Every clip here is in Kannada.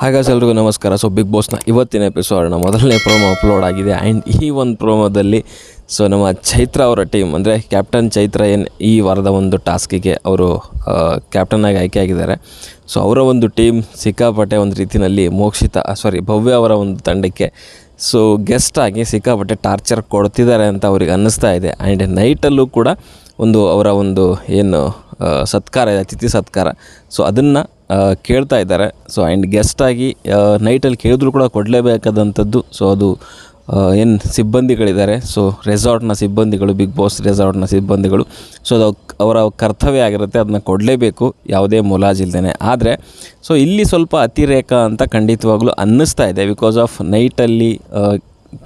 ಹಾಗಾದ್ರೆ ಎಲ್ರಿಗೂ ನಮಸ್ಕಾರ. ಸೊ ಬಿಗ್ ಬಾಸ್ನ ಇವತ್ತಿನ ಎಪಿಸೋಡ್ನ ಮೊದಲನೇ ಪ್ರೋಮೋ ಅಪ್ಲೋಡ್ ಆಗಿದೆ. ಆ್ಯಂಡ್ ಈ ಒಂದು ಪ್ರೋಮೋದಲ್ಲಿ ಸೊ ನಮ್ಮ ಚೈತ್ರ ಅವರ ಟೀಮ್ ಅಂದರೆ ಕ್ಯಾಪ್ಟನ್ ಚೈತ್ರ ಏನು ಈ ವಾರದ ಒಂದು ಟಾಸ್ಕಿಗೆ ಅವರು ಕ್ಯಾಪ್ಟನ್ನಾಗಿ ಆಯ್ಕೆ ಆಗಿದ್ದಾರೆ. ಸೊ ಅವರ ಒಂದು ಟೀಮ್ ಸಿಕ್ಕಾಪಟ್ಟೆ ಒಂದು ರೀತಿಯಲ್ಲಿ ಮೋಕ್ಷಿತ ಸಾರಿ ಭವ್ಯ ಅವರ ಒಂದು ತಂಡಕ್ಕೆ ಸೊ ಗೆಸ್ಟ್ ಆಗಿ ಸಿಕ್ಕಾಪಟ್ಟೆ ಟಾರ್ಚರ್ ಕೊಡ್ತಿದ್ದಾರೆ ಅಂತ ಅವ್ರಿಗೆ ಅನ್ನಿಸ್ತಾ ಇದೆ. ಆ್ಯಂಡ್ ನೈಟಲ್ಲೂ ಕೂಡ ಒಂದು ಅವರ ಒಂದು ಏನು ಸತ್ಕಾರ ಇದೆ ಅತಿಥಿ ಸತ್ಕಾರ. ಸೊ ಅದನ್ನು ಕೇಳ್ತಾ ಇದ್ದಾರೆ. ಸೊ ಆ್ಯಂಡ್ ಗೆಸ್ಟಾಗಿ ನೈಟಲ್ಲಿ ಕೇಳಿದ್ರು ಕೂಡ ಕೊಡಲೇಬೇಕಾದಂಥದ್ದು. ಸೊ ಅದು ಏನು ಸಿಬ್ಬಂದಿಗಳಿದ್ದಾರೆ. ಸೊ ರೆಸಾರ್ಟ್ನ ಸಿಬ್ಬಂದಿಗಳು ಬಿಗ್ ಬಾಸ್ ರೆಸಾರ್ಟ್ನ ಸಿಬ್ಬಂದಿಗಳು. ಸೊ ಅದು ಅವರ ಕರ್ತವ್ಯ ಆಗಿರುತ್ತೆ. ಅದನ್ನ ಕೊಡಲೇಬೇಕು. ಯಾವುದೇ ಮುಲಾಜಿಲ್ದೇ ಆದರೆ ಸೊ ಇಲ್ಲಿ ಸ್ವಲ್ಪ ಅತಿರೇಕ ಅಂತ ಖಂಡಿತವಾಗ್ಲೂ ಅನ್ನಿಸ್ತಾ ಇದೆ. ಬಿಕಾಸ್ ಆಫ್ ನೈಟಲ್ಲಿ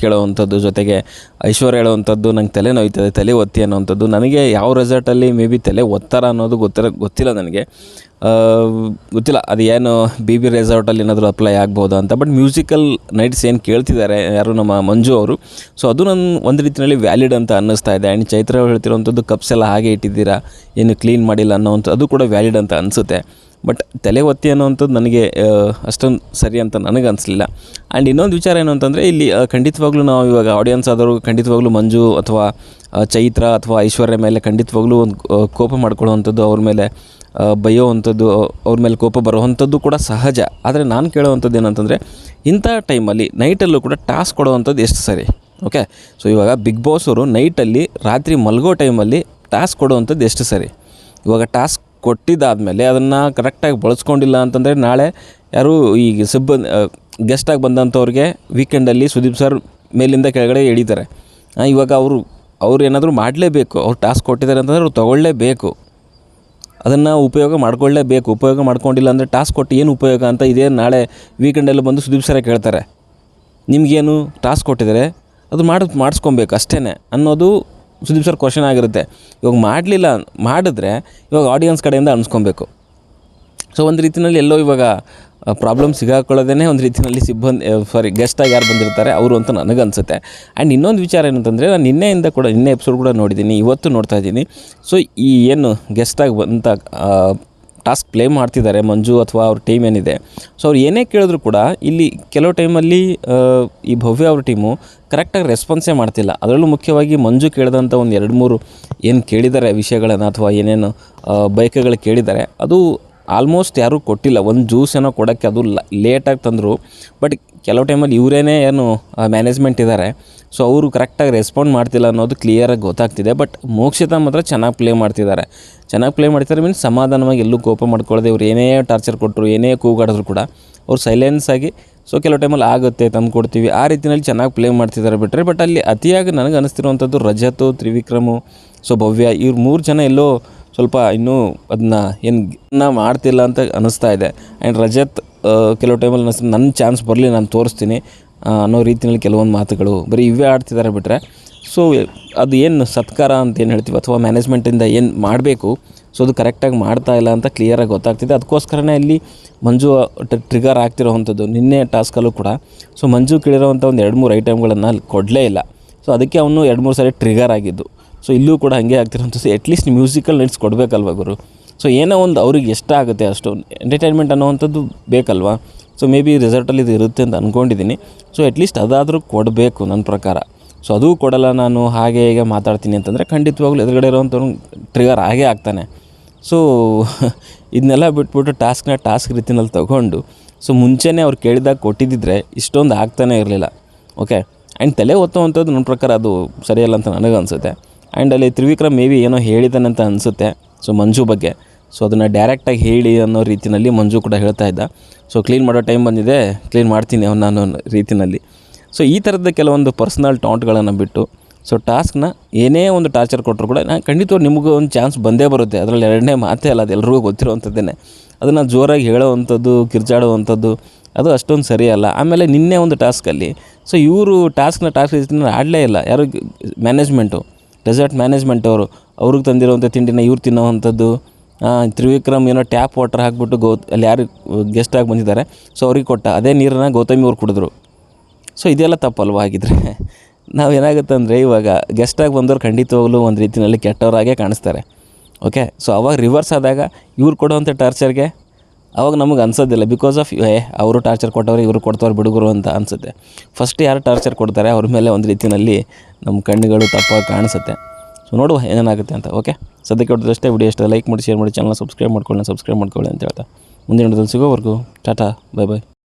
ಕೇಳೋವಂಥದ್ದು, ಜೊತೆಗೆ ಐಶ್ವರ್ಯ ಹೇಳುವಂಥದ್ದು, ನಂಗೆ ತಲೆ ನೋಯ್ತದೆ, ತಲೆ ಒತ್ತಿ ಅನ್ನೋವಂಥದ್ದು. ನನಗೆ ಯಾವ ರೆಸಾರ್ಟಲ್ಲಿ ಮೇ ಬಿ ತಲೆ ಒತ್ತರ ಅನ್ನೋದು ಗೊತ್ತಿರ, ಗೊತ್ತಿಲ್ಲ ನನಗೆ. ಗೊತ್ತಿಲ್ಲ ಅದು ಏನು ಬಿ ಬಿ ರೆಸಾರ್ಟಲ್ಲಿ ಏನಾದರೂ ಅಪ್ಲೈ ಆಗ್ಬೋದು ಅಂತ ಬಟ್ ಮ್ಯೂಸಿಕಲ್ ನೈಟ್ಸ್ ಏನು ಕೇಳ್ತಿದ್ದಾರೆ ಯಾರು ನಮ್ಮ ಮಂಜು ಅವರು. ಸೊ ಅದು ನನ್ನ ಒಂದು ರೀತಿಯಲ್ಲಿ ವ್ಯಾಲಿಡ್ ಅಂತ ಅನ್ನಿಸ್ತಾ ಇದೆ. ಆ್ಯಂಡ್ ಚೈತ್ರ ಅವ್ರು ಹೇಳ್ತಿರೋವಂಥದ್ದು ಕಪ್ಸ್ ಎಲ್ಲ ಹಾಗೆ ಇಟ್ಟಿದ್ದೀರಾ, ಏನು ಕ್ಲೀನ್ ಮಾಡಿಲ್ಲ ಅನ್ನೋವಂಥ ಅದು ಕೂಡ ವ್ಯಾಲಿಡ್ ಅಂತ ಅನಿಸುತ್ತೆ. ಬಟ್ ತಲೆ ಒತ್ತಿ ಅನ್ನೋವಂಥದ್ದು ನನಗೆ ಅಷ್ಟೊಂದು ಸರಿ ಅಂತ ನನಗೆ ಅನಿಸ್ಲಿಲ್ಲ ಆ್ಯಂಡ್ ಇನ್ನೊಂದು ವಿಚಾರ ಏನು ಅಂತಂದರೆ, ಇಲ್ಲಿ ಖಂಡಿತವಾಗ್ಲೂ ನಾವು ಇವಾಗ ಆಡಿಯನ್ಸ್ ಆದವರು ಖಂಡಿತವಾಗ್ಲೂ ಮಂಜು ಅಥವಾ ಚೈತ್ರ ಅಥವಾ ಐಶ್ವರ್ಯ ಮೇಲೆ ಖಂಡಿತವಾಗ್ಲೂ ಒಂದು ಕೋಪ ಮಾಡ್ಕೊಳ್ಳೋವಂಥದ್ದು ಅವ್ರ ಮೇಲೆ ಆ, ಬೈಯೋವಂಥದ್ದು ಅವ್ರ ಮೇಲೆ ಕೋಪ ಬರುವಂಥದ್ದು ಕೂಡ ಸಹಜ. ಆದರೆ ನಾನು ಕೇಳೋವಂಥದ್ದು ಏನಂತಂದರೆ ಇಂಥ ಟೈಮಲ್ಲಿ ನೈಟಲ್ಲೂ ಕೂಡ ಟಾಸ್ಕ್ ಕೊಡುವಂಥದ್ದು ಎಷ್ಟು ಸರಿ? ಓಕೆ? ಸೊ ಇವಾಗ ಬಿಗ್ ಬಾಸ್ ಅವರು ನೈಟಲ್ಲಿ ರಾತ್ರಿ ಮಲಗೋ ಟೈಮಲ್ಲಿ ಟಾಸ್ಕ್ ಕೊಡುವಂಥದ್ದು ಎಷ್ಟು ಸರಿ? ಇವಾಗ ಟಾಸ್ಕ್ ಕೊಟ್ಟಿದ್ದಾದಮೇಲೆ ಅದನ್ನು ಕರೆಕ್ಟಾಗಿ ಬಳಸ್ಕೊಂಡಿಲ್ಲ ಅಂತಂದರೆ ನಾಳೆ ಯಾರು ಈಗ ಸಿಬ್ಬಂದಿ ಗೆಸ್ಟಾಗಿ ಬಂದಂಥವ್ರಿಗೆ ವೀಕೆಂಡಲ್ಲಿ ಸುದೀಪ್ ಸರ್ ಮೇಲಿಂದ ಕೆಳಗಡೆ ಎಳಿತಾರೆ. ಇವಾಗ ಅವರು ಅವ್ರು ಏನಾದರೂ ಮಾಡಲೇಬೇಕು ಅವ್ರು ಟಾಸ್ಕ್ ಕೊಟ್ಟಿದ್ದಾರೆ ಅಂತಂದರೆ ಅವ್ರು ತೊಗೊಳ್ಳೇಬೇಕು. ಅದನ್ನು ಉಪಯೋಗ ಮಾಡ್ಕೊಳ್ಳೇಬೇಕು. ಉಪಯೋಗ ಮಾಡ್ಕೊಂಡಿಲ್ಲ ಅಂದರೆ ಟಾಸ್ಕ್ ಕೊಟ್ಟು ಏನು ಉಪಯೋಗ ಅಂತ ಇದೇ ನಾಳೆ ವೀಕೆಂಡಲ್ಲಿ ಬಂದು ಸುದೀಪ್ ಸರೇ ಕೇಳ್ತಾರೆ. ನಿಮಗೇನು ಟಾಸ್ಕ್ ಕೊಟ್ಟಿದ್ದಾರೆ ಅದು ಮಾಡಿ, ಮಾಡಿಸ್ಕೊಬೇಕು ಅಷ್ಟೇ ಅನ್ನೋದು ಸುದೀಪ್ ಸರ್ ಕ್ವಶನ್ ಆಗಿರುತ್ತೆ. ಇವಾಗ ಮಾಡಲಿಲ್ಲ, ಮಾಡಿದ್ರೆ ಇವಾಗ ಆಡಿಯನ್ಸ್ ಕಡೆಯಿಂದ ಅನ್ಸ್ಕೊಬೇಕು. ಸೊ ಒಂದು ರೀತಿಯಲ್ಲಿ ಎಲ್ಲೋ ಇವಾಗ ಪ್ರಾಬ್ಲಮ್ ಸಿಗಾಕೊಳ್ಳೋದೇ ಒಂದು ರೀತಿಯಲ್ಲಿ ಸಿಬ್ಬಂದಿ ಸಾರಿ ಗೆಸ್ಟಾಗಿ ಯಾರು ಬಂದಿರ್ತಾರೆ ಅವರು ಅಂತ ನನಗನ್ಸುತ್ತೆ. ಆ್ಯಂಡ್ ಇನ್ನೊಂದು ವಿಚಾರ ಏನಂತಂದರೆ ನಾನು ನಿನ್ನೆಯಿಂದ ಕೂಡ, ನಿನ್ನೆ ಎಪಿಸೋಡ್ ಕೂಡ ನೋಡಿದ್ದೀನಿ ಇವತ್ತು ನೋಡ್ತಾ ಇದ್ದೀನಿ. ಸೊ ಈ ಏನು ಗೆಸ್ಟಾಗಿ ಬಂತ ಟಾಸ್ಕ್ ಪ್ಲೇ ಮಾಡ್ತಿದ್ದಾರೆ ಮಂಜು ಅಥವಾ ಅವ್ರ ಟೀಮ್ ಏನಿದೆ. ಸೊ ಅವ್ರು ಏನೇ ಕೇಳಿದ್ರು ಕೂಡ ಇಲ್ಲಿ ಕೆಲವು ಟೈಮಲ್ಲಿ ಈ ಭವ್ಯ ಅವ್ರ ಟೀಮು ಕರೆಕ್ಟಾಗಿ ರೆಸ್ಪಾನ್ಸೇ ಮಾಡ್ತಿಲ್ಲ. ಅದರಲ್ಲೂ ಮುಖ್ಯವಾಗಿ ಮಂಜು ಕೇಳಿದಂಥ ಒಂದು ಎರಡು ಮೂರು ಏನು ಕೇಳಿದ್ದಾರೆ ವಿಷಯಗಳನ್ನು ಅಥವಾ ಏನೇನು ಬೈಕ್ಗಳು ಕೇಳಿದ್ದಾರೆ. ಅದು ಆಲ್ಮೋಸ್ಟ್ ಯಾರೂ ಕೊಟ್ಟಿಲ್ಲ. ಒಂದು ಜ್ಯೂಸ್ ಏನೋ ಕೊಡೋಕ್ಕೆ ಅದು ಲೇಟಾಗಿ ತಂದರು. ಬಟ್ ಕೆಲವು ಟೈಮಲ್ಲಿ ಇವರೇನೇ ಏನು ಮ್ಯಾನೇಜ್ಮೆಂಟ್ ಇದ್ದಾರೆ ಸೊ ಅವರು ಕರೆಕ್ಟಾಗಿ ರೆಸ್ಪಾಂಡ್ ಮಾಡ್ತಿಲ್ಲ ಅನ್ನೋದು ಕ್ಲಿಯರಾಗಿ ಗೊತ್ತಾಗ್ತಿದೆ. ಬಟ್ ಮೋಕ್ಷಿತ ಮಾತ್ರ ಚೆನ್ನಾಗಿ ಪ್ಲೇ ಮಾಡ್ತಿದ್ದಾರೆ. ಚೆನ್ನಾಗಿ ಪ್ಲೇ ಮಾಡ್ತಿದ್ದಾರೆ ಮೀನ್ಸ್ ಸಮಾಧಾನವಾಗಿ ಎಲ್ಲೂ ಕೋಪ ಮಾಡ್ಕೊಳ್ಳದೆ ಇವ್ರು ಏನೇ ಟಾರ್ಚರ್ ಕೊಟ್ಟರು ಏನೇ ಕೂಗಾಡಿದ್ರು ಕೂಡ ಅವ್ರು ಸೈಲೆನ್ಸ್ ಆಗಿ ಸೊ ಕೆಲವು ಟೈಮಲ್ಲಿ ಆಗುತ್ತೆ, ತಂದು ಕೊಡ್ತೀವಿ. ಆ ರೀತಿಯಲ್ಲಿ ಚೆನ್ನಾಗಿ ಪ್ಲೇ ಮಾಡ್ತಿದ್ದಾರೆ ಬಿಟ್ಟರೆ ಬಟ್ ಅಲ್ಲಿ ಅತಿಯಾಗಿ ನನಗೆ ಅನಿಸ್ತಿರುವಂಥದ್ದು ರಜತು, ತ್ರಿವಿಕ್ರಮು, ಸೊ ಭವ್ಯ ಇವ್ರು ಮೂರು ಜನ ಎಲ್ಲೋ ಸ್ವಲ್ಪ ಇನ್ನೂ ಅದನ್ನ ಏನು ಮಾಡ್ತಿಲ್ಲ ಅಂತ ಅನಿಸ್ತಾ ಇದೆ. ಆ್ಯಂಡ್ ರಜತ್ ಕೆಲವು ಟೈಮಲ್ಲಿ ಅನ್ನಿಸ್ತು ನನ್ನ ಚಾನ್ಸ್ ಬರಲಿ, ನಾನು ತೋರಿಸ್ತೀನಿ ಅನ್ನೋ ರೀತಿಯಲ್ಲಿ ಕೆಲವೊಂದು ಮಾತುಗಳು ಬರೀ ಇವೇ ಆಡ್ತಿದ್ದಾರೆ ಬಿಟ್ಟರೆ ಸೊ ಅದು ಏನು ಸತ್ಕಾರ ಅಂತ ಏನು ಹೇಳ್ತೀವಿ? ಅಥವಾ ಮ್ಯಾನೇಜ್ಮೆಂಟಿಂದ ಏನು ಮಾಡಬೇಕು? ಸೊ ಅದು ಕರೆಕ್ಟಾಗಿ ಮಾಡ್ತಾ ಇಲ್ಲ ಅಂತ ಕ್ಲಿಯರಾಗಿ ಗೊತ್ತಾಗ್ತಿದೆ. ಅದಕ್ಕೋಸ್ಕರನೇ ಇಲ್ಲಿ ಮಂಜು ಟ್ರಿಗರ್ ಆಗ್ತಿರೋವಂಥದ್ದು ನಿನ್ನೆ ಟಾಸ್ಕಲ್ಲೂ ಕೂಡ. ಸೊ ಮಂಜು ಕೇಳಿರೋವಂಥ ಒಂದು ಎರಡು ಮೂರು ಐಟಮ್ಗಳನ್ನು ಕೊಡಲೇ ಇಲ್ಲ. ಸೊ ಅದಕ್ಕೆ ಅವನು ಎರಡು ಮೂರು ಸಾರಿ ಟ್ರಿಗರ್ ಆಗಿದ್ದು. ಸೊ ಇಲ್ಲೂ ಕೂಡ ಹಾಗೆ ಆಗ್ತಿರೋಂಥದ್ದು ಅಟ್ಲೀಸ್ಟ್ ಮ್ಯೂಸಿಕಲ್ ನೈಟ್ಸ್ ಕೊಡಬೇಕಲ್ವ ಗುರು? ಸೊ ಏನೋ ಒಂದು ಅವ್ರಿಗೆ ಎಷ್ಟಾಗುತ್ತೆ ಅಷ್ಟು. ಎಂಟರ್ಟೈನ್ಮೆಂಟ್ ಅನ್ನೋವಂಥದ್ದು ಬೇಕಲ್ವಾ? ಸೊ ಮೇ ಬಿ ರಿಸಲ್ಟಲ್ಲಿ ಇದು ಇರುತ್ತೆ ಅಂತ ಅಂದ್ಕೊಂಡಿದ್ದೀನಿ ಸೊ ಅಟ್ಲೀಸ್ಟ್ ಅದಾದರೂ ಕೊಡಬೇಕು ನನ್ನ ಪ್ರಕಾರ. ಸೊ ಅದೂ ಕೊಡಲ್ಲ ನಾನು, ಹಾಗೆ ಹೀಗೆ ಮಾತಾಡ್ತೀನಿ ಅಂತಂದರೆ ಖಂಡಿತವಾಗ್ಲೂ ಎದುರುಗಡೆ ಇರೋವಂಥವ್ರು ಟ್ರಿಗರ್ ಆಗೇ ಆಗ್ತಾನೆ. ಸೊ ಇದನ್ನೆಲ್ಲ ಬಿಟ್ಬಿಟ್ಟು ಟಾಸ್ಕ್ನ ಟಾಸ್ಕ್ ರೀತಿನಲ್ಲಿ ತೊಗೊಂಡು ಸೊ ಮುಂಚೆನೇ ಅವ್ರು ಕೇಳಿದಾಗ ಕೊಟ್ಟಿದ್ದಿದ್ರೆ ಇಷ್ಟೊಂದು ಆಗ್ತಾನೇ ಇರಲಿಲ್ಲ. ಓಕೆ ಆ್ಯಂಡ್ ತಲೆ ಒತ್ತುವಂಥದ್ದು ನನ್ನ ಪ್ರಕಾರ ಅದು ಸರಿಯಲ್ಲ ಅಂತ ನನಗೆ ಅನಿಸುತ್ತೆ ಆ್ಯಂಡ್ ಅಲ್ಲಿ ತ್ರಿವಿಕ್ರಮ್ ಮೇ ಬಿ ಏನೋ ಹೇಳಿದ್ದಾನೆ ಅಂತ ಅನಿಸುತ್ತೆ, ಸೊ ಮಂಜು ಬಗ್ಗೆ. ಸೊ ಅದನ್ನು ಡೈರೆಕ್ಟಾಗಿ ಹೇಳಿ ಅನ್ನೋ ರೀತಿಯಲ್ಲಿ ಮಂಜು ಕೂಡ ಹೇಳ್ತಾ ಇದ್ದ. ಸೊ ಕ್ಲೀನ್ ಮಾಡೋ ಟೈಮ್ ಬಂದಿದೆ ಕ್ಲೀನ್ ಮಾಡ್ತೀನಿ ಅವ್ನು ನಾನು ಅನ್ನೋ ರೀತಿಯಲ್ಲಿ ಸೊ ಈ ಥರದ ಕೆಲವೊಂದು ಪರ್ಸ್ನಲ್ ಟಾಂಟ್ಗಳನ್ನು ಬಿಟ್ಟು ಸೊ ಟಾಸ್ಕ್ನ ಏನೇ ಒಂದು ಟಾರ್ಚರ್ ಕೊಟ್ಟರು ಕೂಡ ನಾನು ಖಂಡಿತವಾಗಿ ನಿಮಗೂ ಒಂದು ಚಾನ್ಸ್ ಬಂದೇ ಬರುತ್ತೆ. ಅದರಲ್ಲಿ ಎರಡನೇ ಮಾತೇ ಅಲ್ಲ, ಅದು ಎಲ್ರಿಗೂ ಗೊತ್ತಿರುವಂಥದ್ದೇ ಅದನ್ನು ಜೋರಾಗಿ ಹೇಳೋವಂಥದ್ದು ಕಿರ್ಚಾಡುವಂಥದ್ದು ಅದು ಅಷ್ಟೊಂದು ಸರಿಯಲ್ಲ ಆಮೇಲೆ ನಿನ್ನೆ ಒಂದು ಟಾಸ್ಕಲ್ಲಿ ಸೊ ಇವರು ಟಾಸ್ಕ್ನ ಟಾಸ್ಕ್ ಆಡಲೇ ಇಲ್ಲ. ಯಾರು ಮ್ಯಾನೇಜ್ಮೆಂಟು ರೆಸಾರ್ಟ್ ಮ್ಯಾನೇಜ್ಮೆಂಟ್ ಅವರು, ಅವ್ರಿಗೆ ತಂದಿರುವಂಥ ತಿಂಡಿನ ಇವ್ರು ತಿನ್ನೋವಂಥದ್ದು ತ್ರಿವಿಕ್ರಮ್ ಏನೋ ಟ್ಯಾಪ್ ವಾಟರ್ ಹಾಕ್ಬಿಟ್ಟು ಗೌ, ಅಲ್ಲಿ ಯಾರು ಗೆಸ್ಟಾಗಿ ಬಂದಿದ್ದಾರೆ ಸೊ ಅವ್ರಿಗೆ ಕೊಟ್ಟ, ಅದೇ ನೀರನ್ನ ಗೌತಮಿ ಅವ್ರು ಕುಡಿದ್ರು. ಸೊ ಇದೆಲ್ಲ ತಪ್ಪಲ್ವ ಹಾಗಿದ್ರೆ? ನಾವೇನಾಗುತ್ತೆ ಅಂದರೆ ಇವಾಗ ಗೆಸ್ಟಾಗಿ ಬಂದವರು ಖಂಡಿತವಾಗ್ಲೂ ಒಂದು ರೀತಿಯಲ್ಲಿ ಕೆಟ್ಟವರಾಗೆ ಕಾಣಿಸ್ತಾರೆ. ಓಕೆ ಸೊ ಅವಾಗ ರಿವರ್ಸ್ ಆದಾಗ ಇವ್ರು ಕೊಡೋವಂಥ ಟಾರ್ಚರ್ಗೆ ಅವಾಗ ನಮಗೆ ಅನ್ಸೋದಿಲ್ಲ. ಬಿಕಾಸ್ ಆಫ್ ಏ, ಅವರು ಟಾರ್ಚರ್ ಕೊಟ್ಟವ್ರು, ಇವರು ಕೊಡ್ತವ್ರು ಬಿಡುಗರು ಅಂತ ಅನಿಸುತ್ತೆ. ಫಸ್ಟ್ ಯಾರು ಟಾರ್ಚರ್ ಕೊಡ್ತಾರೆ, ಅವ್ರ ಮೇಲೆ ಒಂದು ರೀತಿಯಲ್ಲಿ ನಮ್ಮ ಕಣ್ಣುಗಳು ತಪ್ಪಾಗಿ ಕಾಣಿಸುತ್ತೆ. ಸೊ ನೋಡುವ ಏನೇನಾಗುತ್ತೆ ಅಂತ ಓಕೆ ಸದ್ಯಕ್ಕೆ ಹೊಡೆದಷ್ಟೇ ವಿಡಿಯೋ ಇಷ್ಟ ಲೈಕ್ ಮಾಡಿ ಶೇರ್ ಮಾಡಿ ಚಾನಲ್ ಸಬ್ಸ್ಕ್ರೈಬ್ ಮಾಡ್ಕೊಳ್ಳಿ ಸಬ್ಸ್ಕ್ರೈಬ್ ಮಾಡ್ಕೊಳ್ಳಿ ಅಂತ ಹೇಳ್ತಾ. ಮುಂದಿನ ಸಿಗೋವರೆಗೂ, ಟಾಟಾ ಬೈ ಬಾಯ್